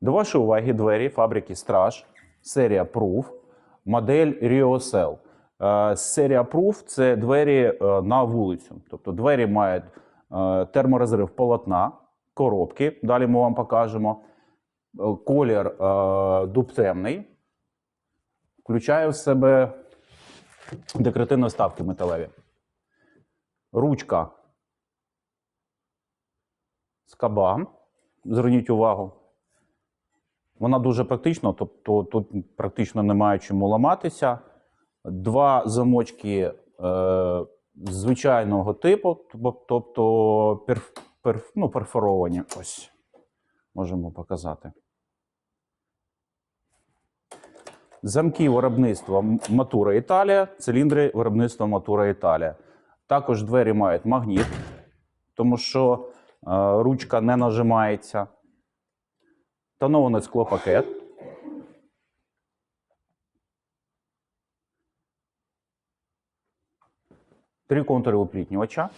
До вашої уваги двері фабрики Страж, серія Proof, модель RioCell. Е, Серія Proof – це двері е, на вулицю. Тобто двері мають е, терморозрив полотна, коробки. Далі ми вам покажемо. Колір е, дуб. Включає в себе декоративні вставки металеві. Ручка скаба. Зверніть увагу. Вона дуже практична, тобто тут практично немає чому ламатися. Два замочки е, звичайного типу, тобто перф, перф, ну, перфоровані. Ось можемо показати. Замки виробництва Матура Італія, циліндри виробництва Матура Італія. Також двері мають магніт, тому що е, ручка не нажимається. Тонований склопакет. Три контури уплітнювача.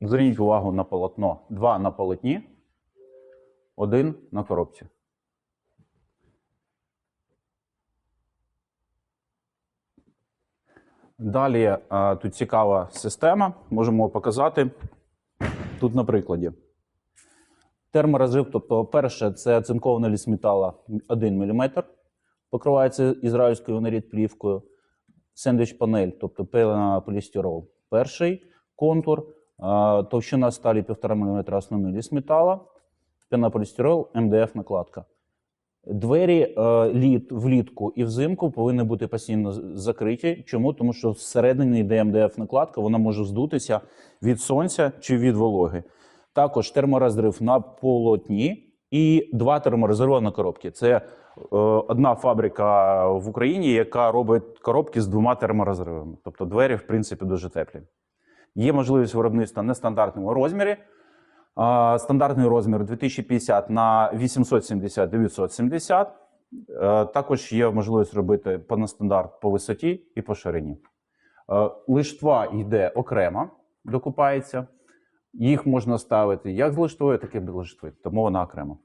Зверніть увагу на полотно. Два на полотні, один на коробці. Далі е, тут цікава система. Можемо показати тут на прикладі. Терморозрив, тобто, перше, це цинкований ліс метала 1 мм, покривається ізраїльською нарід плівкою. Сендвіч панель, тобто пелена полістирол. Перший контур, товщина сталі 1,5 мм основний ліс метала, пенополістирол, МДФ накладка. Двері літ, влітку і взимку повинні бути постійно закриті. Чому? Тому що всередині йде МДФ накладка, вона може здутися від сонця чи від вологи. Також терморозрив на полотні і два терморозриви на коробці. Це е, одна фабрика в Україні, яка робить коробки з двома терморозривами. Тобто двері, в принципі, дуже теплі. Є можливість виробництва нестандартному розмірі. Стандартний розмір 2050 на 870-970. Е, Також є можливість робити по нестандарт по висоті і по ширині. Е, Лиштва йде окремо, докупається. Їх можна ставити як з лиштвою, так і без лиштви, тому вона окремо.